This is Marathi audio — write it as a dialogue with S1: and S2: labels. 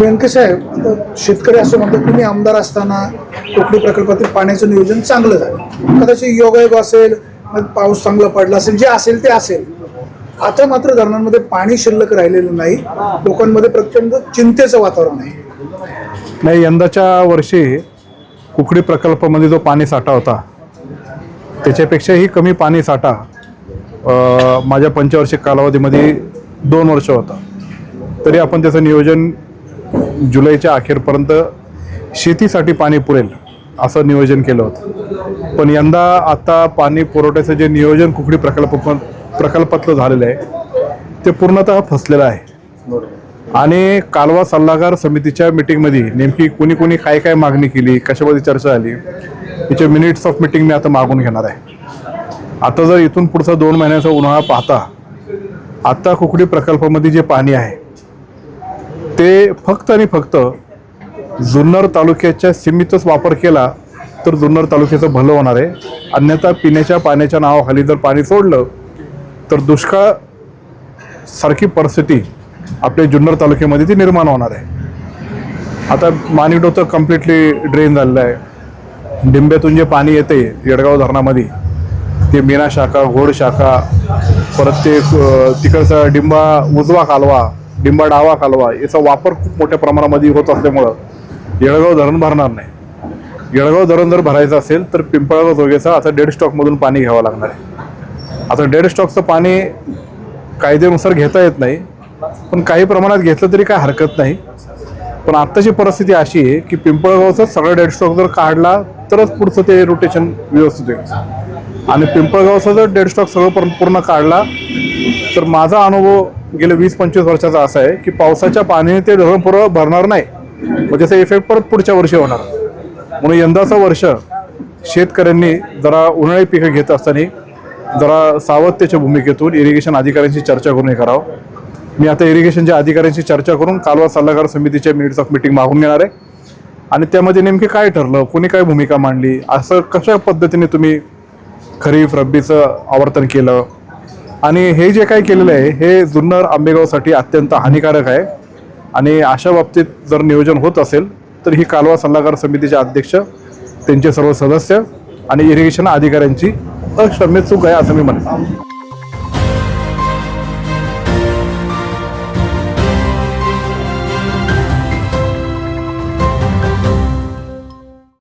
S1: बेनके साहेब आता शेतकरी असं म्हणतो तुम्ही आमदार असताना कोकणी प्रकल्पातील पाण्याचं नियोजन चांगलं झालं. कदाचित योगायोग असेल मग पाऊस चांगला पडला असेल जे असेल ते असेल. आता मात्र धरणांमध्ये पाणी शिल्लक राहिलेलं नाही. लोकांमध्ये प्रचंड चिंतेचं वातावरण आहे.
S2: नाही यंदाच्या वर्षी कुकडी प्रकल्पामध्ये जो पाणी साठा होता त्याच्यापेक्षाही कमी पाणी साठा माझ्या पंचवार्षिक कालावधीमध्ये दोन वर्ष होता. तरी आपण त्याचं नियोजन जुलैच्या अखेरपर्यंत शेतीसाठी पाणी पुरेल असं नियोजन केलं होतं. पण यंदा आता पाणी पुरवठ्याचं जे नियोजन कुकडी प्रकल्प प्रकल्पातलं झालेलं आहे ते पूर्णतः फसलेलं आहे. आणि कालवा सल्लागार समितीच्या मिटिंगमध्ये नेमकी कोणी कोणी काय काय मागणी केली कशामध्ये चर्चा झाली याचे मिनिट्स ऑफ मिटिंग मी आता मागून घेणार आहे. आता जर इथून पुढचा दोन महिन्याचा उन्हाळा पाहता आता कुकडी प्रकल्पामध्ये जे पाणी आहे ते फक्त आणि फक्त जुन्नर तालुक्याच्या सीमितच वापर केला तर जुन्नर तालुक्याचं भलं होणार आहे. अन्यथा पिण्याच्या पाण्याच्या नावाखाली जर पाणी सोडलं तर दुष्काळ सारखी परिस्थिती आपल्या जुन्नर तालुक्यामध्ये ती निर्माण होणार आहे. आता मानिडो तर कम्प्लिटली ड्रेन झालेलं आहे. डिंब्यातून जे पाणी येते येडगाव धरणामध्ये ते मीना शाखा घोड शाखा परत ते तिकडचा डिंबा उजवा कालवा डिंबा डावा कालवा याचा वापर खूप मोठ्या प्रमाणामध्ये होत असल्यामुळं येळगाव धरण भरणार नाही. येळगाव धरण जर भरायचं असेल तर पिंपळगाव जोगेचा आता डेड स्टॉकमधून पाणी घ्यावं लागणार आहे. आता डेड स्टॉकचं पाणी कायद्यानुसार घेता येत नाही पण काही प्रमाणात घेतलं तरी काय हरकत नाही. पण आत्ताची परिस्थिती अशी आहे की पिंपळगावचा सगळा डेड स्टॉक जर काढला तरच पुढचं ते रोटेशन व्यवस्थित होईल. आणि पिंपळगावचा जर डेड स्टॉक सगळं पूर्ण- पूर्ण काढला तर माझा अनुभव गेल्या वीस पंचवीस वर्षाचा असा आहे की पावसाच्या पाण्याने ते धरण पुरं भरणार नाही. म्हणजे त्याचा इफेक्ट परत पुढच्या वर्षी होणार. म्हणून यंदाचं वर्ष शेतकऱ्यांनी जरा उन्हाळी पिकं घेत असताना जरा सावधतेच्या भूमिकेतून इरिगेशन अधिकाऱ्यांशी चर्चा करून हे करावं. मी आता इरिगेशनच्या अधिकाऱ्यांशी चर्चा करून कालवा सल्लागार समितीच्या मिनिट्स ऑफ मिटिंग मागून घेणार आहे. आणि त्यामध्ये नेमके काय ठरलं? कोणी काय भूमिका मांडली? असं कशा पद्धतीने तुम्ही खरीप रब्बीचं आवर्तन केलं. आणि हे जे काय केलेलं आहे हे जुन्नर आंबेगावसाठी अत्यंत हानिकारक आहे. आणि अशा बाबतीत जर नियोजन होत असेल तर ही कालवा सल्लागार समितीचे अध्यक्ष त्यांचे सर्व सदस्य आणि इरिगेशन अधिकाऱ्यांची अक्षम्य चूक आहे असं मी म्हणतो.